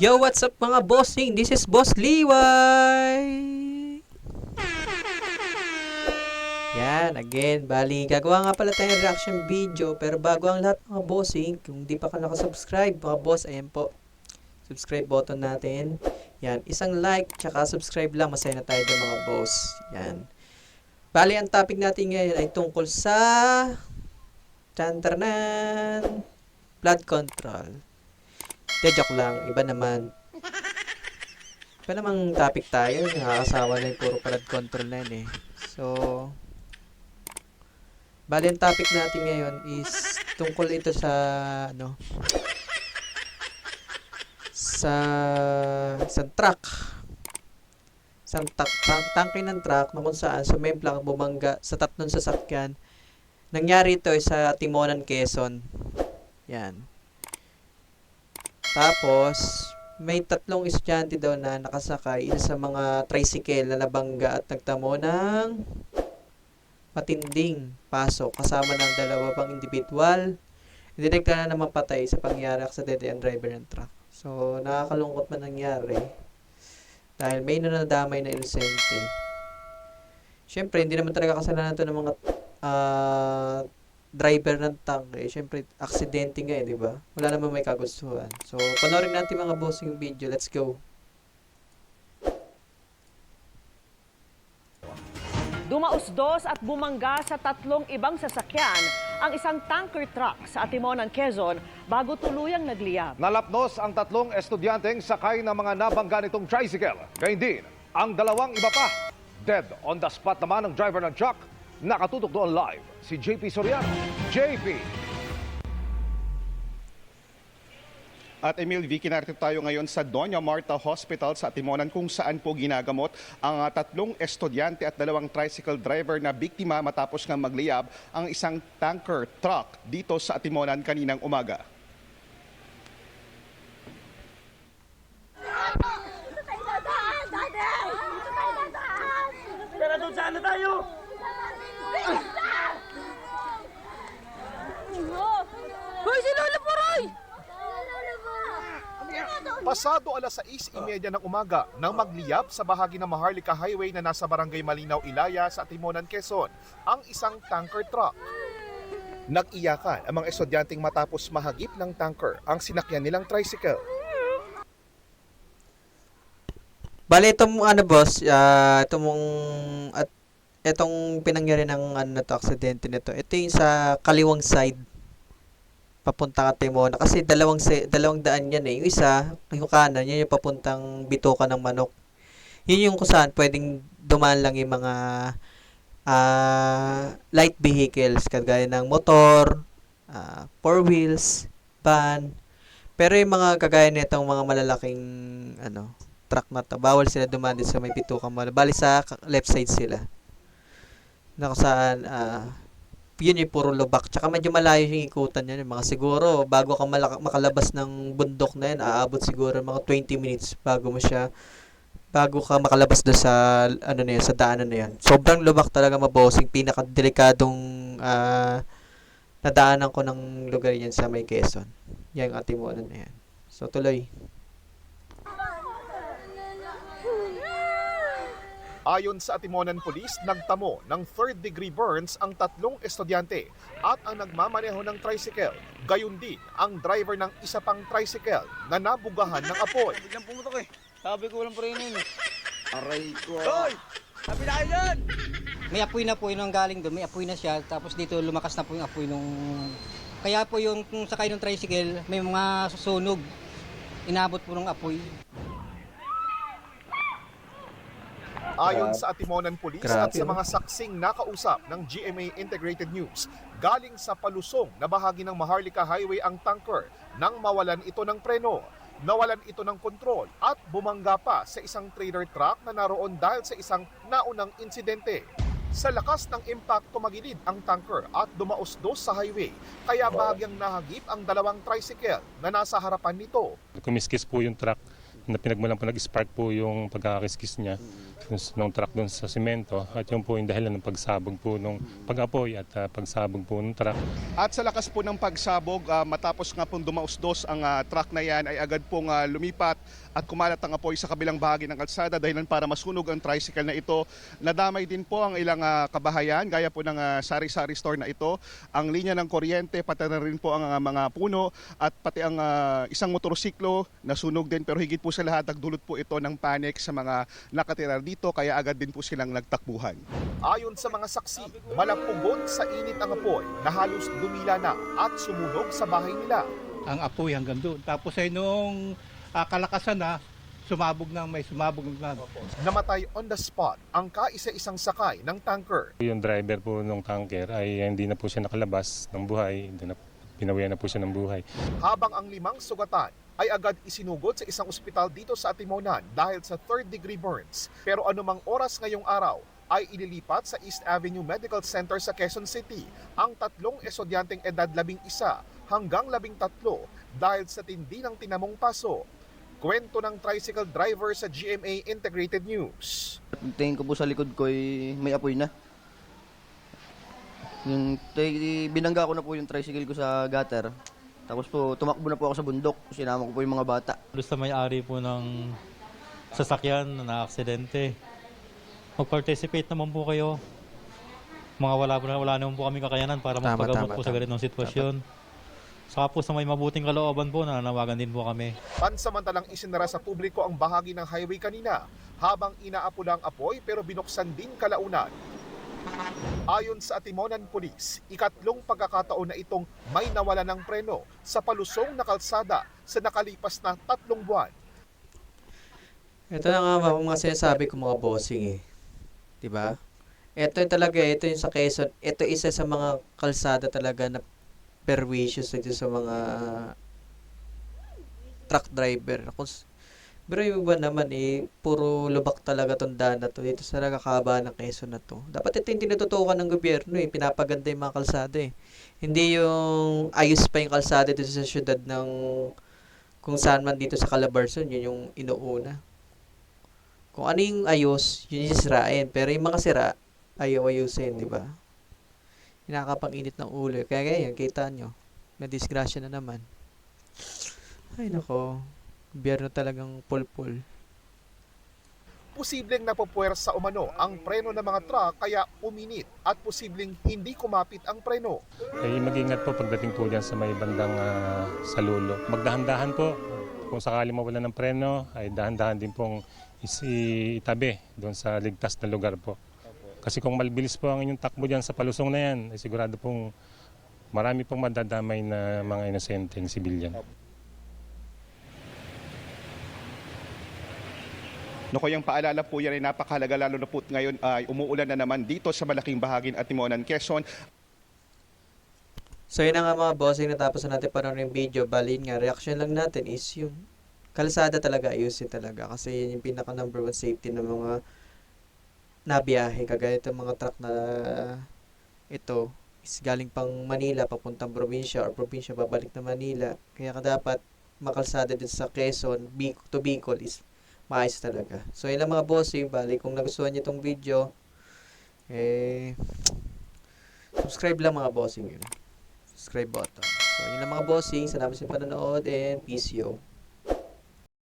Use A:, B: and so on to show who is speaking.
A: Yo, what's up mga bossing? This is Boss Liway! Yan, again, bali, gagawa nga pala tayo reaction video, pero bago ang lahat mga bossing, kung di pa ka nakasubscribe, mga boss, ayan po, subscribe button natin. Yan, isang like, tsaka subscribe lang, masaya na tayo mga boss. Yan. Bali, ang topic natin ngayon ay tungkol sa Tantarnan Blood control. De, joke lang. Iba naman. Iba namang topic tayo. Nakakasawa na yung puro blood control na yun eh. So, bali ang topic natin ngayon is tungkol ito sa ano sa isang truck isang truck, tank, tangke ng truck na kung saan sumemplang bumangga sa tatlong sasakyan nangyari ito ay sa Timonan, Quezon yan tapos, may tatlong estudyante daw na nakasakay isa sa mga tricycle na nabangga at nagtamo ng matinding pasok kasama ng dalawa pang individual. Indirekta na naman patay sa pangyari aksidente ang driver ng truck. So, nakakalungkot man nangyari. Dahil may nanadamay na inosente. Siyempre, hindi naman talaga kasalanan to ng mga ah, driver ng tank eh. Siyempre, aksidente nga eh, di ba? Wala namang may kagustuhan. So, panoorin natin mga boss yung video. Let's go.
B: Dumausdos at bumangga sa tatlong ibang sasakyan ang isang tanker truck sa Atimonan, Quezon bago tuluyang nagliyab.
C: Nalapnos ang tatlong estudyanteng sakay ng mga nabangga nitong tricycle. Gayun din, ang dalawang iba pa. Dead on the spot naman ang driver ng truck. Nakatutok doon live si JP Soriano. JP!
D: At Emil Vicky, narito tayo ngayon sa Doña Marta Hospital sa Timonan kung saan po ginagamot ang ah, tatlong estudyante at dalawang tricycle driver na biktima matapos nga magliyab ang isang tanker truck dito sa Timonan kaninang umaga.
E: Dito tayo dadaan, Daddy! Dito tayo dadaan!
F: Tara doon sana tayo!
E: Bilis na! Hoy, si Lolo Puroy! Lolo po!
G: Pasado alas 6.30 ng umaga nang magliyab sa bahagi ng Maharlika Highway na nasa Barangay Malinaw, Ilaya sa Timonan, Quezon ang isang tanker truck. Nag-iyakan ang mga estudyanteng matapos mahagip ng tanker ang sinakyan nilang tricycle.
A: Bali, itong ano boss, ah itong at itong pinangyari ng ano to, aksidente nito. Ito yung sa kaliwang side papuntang Timona kasi dalawang dalawang daan yan eh. Yung isa, yung kanan, yun yung papuntang bituka ng manok. Yun yung kung pwedeng dumaan lang yung mga ah, light vehicles kagaya ng motor, ah, four wheels, van. Pero yung mga kagaya nitong mga malalaking ano, truck na to, bawal sila dumaan din sa may bituka mo. Bali sa ka- left side sila. Na kung ah, yun yung puro lubak. Tsaka medyo malayo yung ikutan yan. Mga siguro, bago ka malaka- makalabas ng bundok na yan, aabot siguro mga 20 minutes bago mo siya, bago ka makalabas doon sa, ano na yan, sa daanan na yan. Sobrang lubak talaga mabosing. Pinakadelikadong ah, nadaanan ko ng lugar yan sa may Quezon. Yan ang ating ano na yan. So, tuloy.
G: Ayon sa Atimonan Police, nagtamo ng third degree burns ang tatlong estudyante at ang nagmamaneho ng tricycle. Gayun din ang driver ng isa pang tricycle na nabugahan ng apoy.
F: Biglang pumutok eh. Sabi ko walang preno yun eh.
H: Aray ko.
F: Hoy! Sabi na kayo dyan!
H: May apoy na po nung galing doon, may apoy na siya. Tapos dito lumakas na po yung apoy nung... Kaya po yung kung sakay ng tricycle, may mga susunog. Inabot po ng apoy.
G: Ayon sa Atimonan Police
A: Grabe,
G: at sa mga saksing nakausap ng GMA Integrated News, galing sa palusong na bahagi ng Maharlika Highway ang tanker nang mawalan ito ng preno. Nawalan ito ng kontrol at bumangga pa sa isang trailer truck na naroon dahil sa isang naunang insidente. Sa lakas ng impact tumagilid ang tanker at dumausdos sa highway kaya bahagyang nahagip ang dalawang tricycle na nasa harapan nito.
I: kumiskis po yung truck na pinagmulan po nag-spark po yung pagkakakiskis niya nung truck doon sa simento at yun po yung dahilan ng pagsabog po nung pag-apoy at ah, pagsabog po ng truck.
D: At sa lakas po ng pagsabog, ah, matapos nga pong dumausdos ang ah, truck na yan ay agad pong ah, lumipat at kumalat ang apoy sa kabilang bahagi ng kalsada dahilan para masunog ang tricycle na ito. Nadamay din po ang ilang ah, kabahayan gaya po ng ah, sari-sari store na ito. Ang linya ng kuryente, pati na rin po ang ah, mga puno at pati ang ah, isang motorsiklo nasunog din pero higit po sa lahat nagdulot po ito ng panic sa mga nakatira dito kaya agad din po silang nagtakbuhan.
G: Ayon sa mga saksi, malapugon sa init ang apoy na halos dumila na at sumunog sa bahay nila.
J: ang apoy hanggang doon. Tapos ay nung ah, kalakasan na, sumabog na may sumabog na.
G: Namatay on the spot ang kaisa-isang sakay ng tanker.
I: Yung driver po nung tanker ay hindi na po siya nakalabas ng buhay, hindi na, pinawian na po siya ng buhay.
G: habang ang limang sugatan ay agad isinugod sa isang ospital dito sa Atimonan dahil sa third degree burns. Pero anumang oras ngayong araw ay ililipat sa East Avenue Medical Center sa Quezon City ang tatlong estudyanteng edad labing isa hanggang labing tatlo dahil sa tindi ng tinamong paso. Kwento ng tricycle driver sa GMA Integrated News.
F: Tingin ko po sa likod ko ay may apoy na. Yung binangga ko na po yung tricycle ko sa gutter. Tapos po, tumakbo na po ako sa bundok. Sinama ko po yung mga bata.
K: Sa may-ari po ng sasakyan na na-aksidente. Mag-participate naman po kayo. Mga wala, wala naman po kami kakayanan para
A: Tama,
K: magpagamot
A: tama,
K: po sa
A: tama.
K: ganitong sitwasyon. Saka po sa may mabuting kalooban po, nananawagan din po kami.
G: Pansamantalang isinara sa publiko ang bahagi ng highway kanina habang inaapula ang apoy pero binuksan din kalaunan. Ayon sa Atimonan Police, ikatlong pagkakataon na itong may nawala ng preno sa palusong na kalsada sa nakalipas na tatlong buwan.
A: Ito na nga mga, sinasabi ko mga bossing eh. 'Di ba? Ito yung talaga, ito yung sa Quezon. Ito isa sa mga kalsada talaga na pervasious dito sa mga truck driver. Kung, pero yung iba naman eh, puro lubak talaga tong daan na to. Dito sa nakakaba ng Quezon na to. Dapat ito yung tinututukan ng gobyerno eh. Pinapaganda yung mga kalsada eh. Hindi yung ayos pa yung kalsada dito sa syudad ng kung saan man dito sa Calabarzon, yun yung inuuna. Kung ano yung ayos, yun yung sirain. Pero yung mga sira, ayaw ayusin, di ba? Nakakapang-init ng ulo. Kaya ganyan, kita nyo. May disgrasya na naman. Ay, nako. Biyerno talagang pulpul.
G: Posibleng napupuwersa umano ang preno ng mga truck kaya uminit at posibleng hindi kumapit ang preno.
I: Ay mag-ingat po pagdating po dyan sa may bandang ah, salulo. Magdahan-dahan po. Kung sakali mawala ng preno, ay dahan-dahan din pong itabi doon sa ligtas na lugar po. Kasi kung malbilis po ang inyong takbo dyan sa palusong na yan, ay sigurado pong marami pong madadamay na mga inosenteng sibilyan.
D: Naku, yung paalala po yan ay napakahalaga lalo na po ngayon ay umuulan na naman dito sa malaking bahagi ng Atimonan, Quezon.
A: So, yun na nga mga bossing, natapos na natin panoorin yung video. Bali, yun nga, reaction lang natin is yung kalsada talaga, ayusin talaga. Kasi yun yung pinaka number one safety ng mga nabiyahe. Kagaya itong mga truck na ito is galing pang Manila, papuntang probinsya, or probinsya, babalik na Manila. Kaya ka dapat makalsada din sa Quezon, Bic- to Bicol is maayos talaga. So, yun lang mga bossing. Bali, kung nagustuhan niyo itong video, eh, subscribe lang mga bossing yun subscribe button. So, yun lang mga bossing. Salamat sa panonood and peace yo.